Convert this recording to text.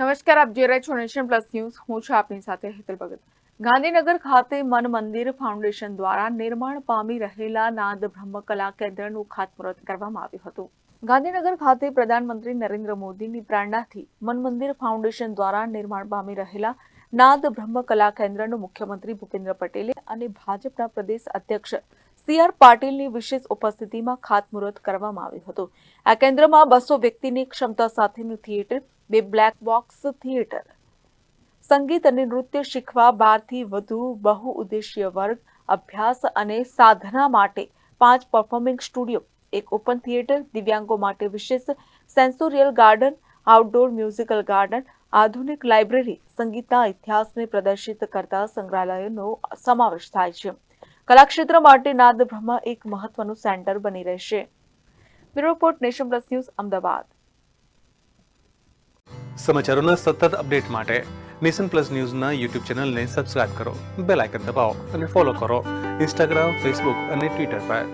નમસ્કાર, આપ જોઈ રહ્યા છો નેશન પ્લસ ન્યૂઝ. હું છું આપની સાથે હેતલ ભગત. ગાંધીનગર ખાતે મન મંદિર ફાઉન્ડેશન દ્વારા નિર્માણ પામી રહેલા નાદ બ્રહ્મ કેન્દ્રનું ખાતમુહૂર્ત કરવામાં આવ્યું હતું. ગાંધીનગર ખાતે પ્રધાનમંત્રી નરેન્દ્ર મોદીની પ્રેરણાથી મન મંદિર ફાઉન્ડેશન દ્વારા નિર્માણ પામી રહેલા નાદ બ્રહ્મ કલા કેન્દ્રનું મુખ્યમંત્રી ભૂપેન્દ્ર પટેલે અને ભાજપના પ્રદેશ અધ્યક્ષ સી આર પાટીલની વિશેષ ઉપસ્થિતિમાં ખાતમુહૂર્ત કરવામાં આવ્યું હતું. આ કેન્દ્રમાં બસો વ્યક્તિની ક્ષમતા સાથેનું થિયેટર, બે બ્લેક બોક્સ થિયેટર, સંગીત અને નૃત્ય શીખવા બારથી વધુ બહુ ઉદ્દેશીય વર્ગ, અભ્યાસ અને સાધના માટે પાંચ પરફોર્મિંગ સ્ટુડિયો, એક ઓપન થિયેટર, દિવ્યાંગો માટે વિશેષ sensorial garden, outdoor musical garden, આધુનિક લાઇબ્રેરી, સંગીતના ઇતિહાસને પ્રદર્શિત કરતા સંગ્રહાલયોનો સમાવેશ થાય છે. કલાક્ષેત્ર માટે નાદ એક મહત્વનું સેન્ટર બની રહેશે. Bureau report Nation Plus news, Ahmedabad. સમાચારોના સતત અપડેટ માટે નેશન પ્લસ ન્યૂઝના યુટ્યુબ ચેનલને સબસ્ક્રાઇબ કરો, બેલ આઇકન દબાવો અને ફોલો કરો. ઇન્સ્ટાગ્રામ, ફેસબુક અને ટ્વિટર પર.